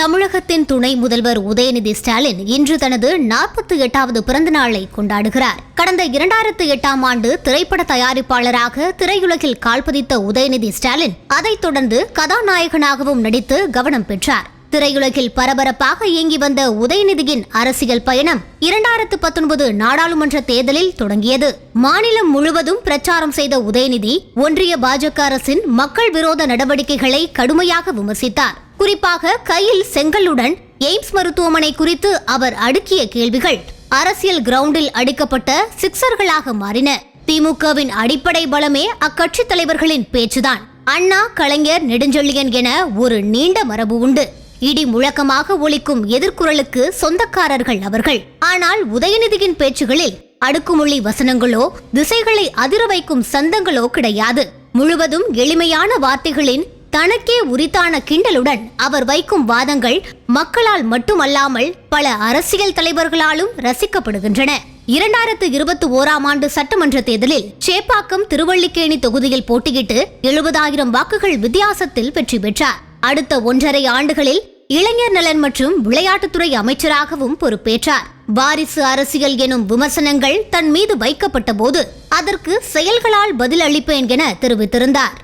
தமிழகத்தின் துணை முதல்வர் உதயநிதி ஸ்டாலின் இன்று தனது நாற்பத்தி எட்டாவது பிறந்த நாளை கொண்டாடுகிறார். கடந்த இரண்டாயிரத்து எட்டாம் ஆண்டு திரைப்பட தயாரிப்பாளராக திரையுலகில் கால்பதித்த உதயநிதி ஸ்டாலின் அதைத் தொடர்ந்து கதாநாயகனாகவும் நடித்து கவனம் பெற்றார். திரையுலகில் பரபரப்பாக இயங்கி வந்த உதயநிதியின் அரசியல் பயணம் இரண்டாயிரத்து பத்தொன்பது நாடாளுமன்ற தேர்தலில் தொடங்கியது. மாநிலம் முழுவதும் பிரச்சாரம் செய்த உதயநிதி ஒன்றிய பாஜக அரசின் மக்கள் விரோத நடவடிக்கைகளை கடுமையாக விமர்சித்தார். குறிப்பாக கையில் செங்கல்லுடன் எய்ம்ஸ் மருத்துவமனை குறித்து அவர் அடுக்கிய கேள்விகள் அரசியல் கிரவுண்டில் அடிக்கப்பட்ட சிக்சர்களாக மாறின. திமுகவின் அடிப்படை பலமே அக்கட்சி தலைவர்களின் பேச்சுதான். அண்ணா கலைஞர் நெடுஞ்செழியன் என ஒரு நீண்ட மரபு உண்டு. இடி முழக்கமாக ஒழிக்கும் எதிர்குரலுக்கு சொந்தக்காரர்கள் அவர்கள். ஆனால் உதயநிதியின் பேச்சுகளில் அடுக்குமொழி வசனங்களோ திசைகளை அதிர வைக்கும் சந்தங்களோ கிடையாது. முழுவதும் எளிமையான வார்த்தைகளின் தனக்கே உரித்தான கிண்டலுடன் அவர் வைக்கும் வாதங்கள் மக்களால் மட்டுமல்லாமல் பல அரசியல் தலைவர்களாலும் ரசிக்கப்படுகின்றன. இரண்டாயிரத்து இருபத்தி ஓராம் ஆண்டு சட்டமன்ற தேர்தலில் சேப்பாக்கம் திருவள்ளிக்கேணி தொகுதியில் போட்டியிட்டு எழுபதாயிரம் வாக்குகள் வித்தியாசத்தில் வெற்றி பெற்றார். அடுத்த ஒன்றரை ஆண்டுகளில் இளைஞர் நலன் மற்றும் விளையாட்டுத்துறை அமைச்சராகவும் பொறுப்பேற்றார். வாரிசு அரசியல் எனும் விமர்சனங்கள் தன் மீது வைக்கப்பட்ட போது அதற்கு செயல்களால் பதில் அளிப்பேன் என தெரிவித்திருந்தார்.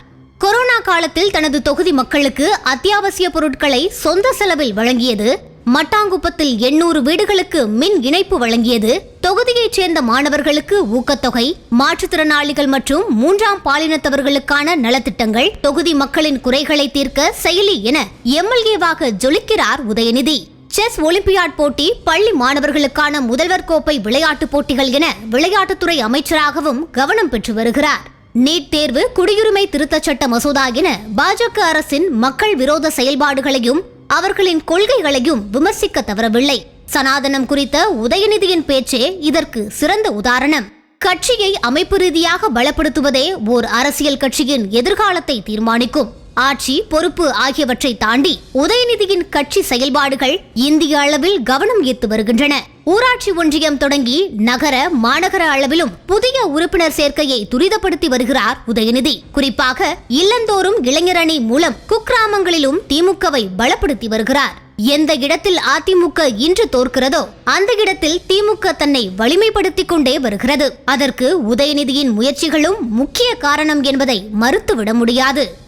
கொரோனா காலத்தில் தனது தொகுதி மக்களுக்கு அத்தியாவசிய பொருட்களை சொந்த செலவில் வழங்கியது. மட்டாங்குப்பத்தில் எண்ணூறு வீடுகளுக்கு மின் இணைப்பு வழங்கியது. தொகுதியைச் சேர்ந்த மாணவர்களுக்கு ஊக்கத்தொகை. மாற்றுத்திறனாளிகள் மற்றும் மூன்றாம் பாலினத்தவர்களுக்கான நலத்திட்டங்கள் தொகுதி மக்களின் குறைகளை தீர்க்க செயலி என எம்எல்ஏவாக ஜொலிக்கிறார் உதயநிதி. செஸ் ஒலிம்பியாட் போட்டி பள்ளி மாணவர்களுக்கான முதல்வர் கோப்பை விளையாட்டுப் போட்டிகள் என விளையாட்டுத்துறை அமைச்சராகவும் கவனம் பெற்று வருகிறார். நீட் தேர்வு குடியுரிமை திருத்தச் சட்ட மசோதா என பாஜக அரசின் மக்கள் விரோத செயல்பாடுகளையும் அவர்களின் கொள்கைகளையும் விமர்சிக்க தவறவில்லை. சனாதனம் குறித்த உதயநிதியின் பேச்சே இதற்கு சிறந்த உதாரணம். கட்சியை அமைப்பு ரீதியாக பலப்படுத்துவதே ஓர் அரசியல் கட்சியின் எதிர்காலத்தை தீர்மானிக்கும். ஆட்சி பொறுப்பு ஆகியவற்றை தாண்டி உதயநிதியின் கட்சி செயல்பாடுகள் இந்திய அளவில் கவனம் ஈர்த்து வருகின்றன. ஊராட்சி ஒன்றியம் தொடங்கி நகர மாநகர அளவிலும் புதிய உறுப்பினர் சேர்க்கையை துரிதப்படுத்தி வருகிறார் உதயநிதி. குறிப்பாக இல்லந்தோறும் இளைஞரணி மூலம் குக்கிராமங்களிலும் திமுகவை பலப்படுத்தி வருகிறார். எந்த இடத்தில் அதிமுக இன்று தோற்கிறதோ அந்த இடத்தில் திமுக தன்னை வலிமைப்படுத்திக் கொண்டே வருகிறது. அதற்கு உதயநிதியின் முயற்சிகளும் முக்கிய காரணம் என்பதை மறுத்துவிட முடியாது.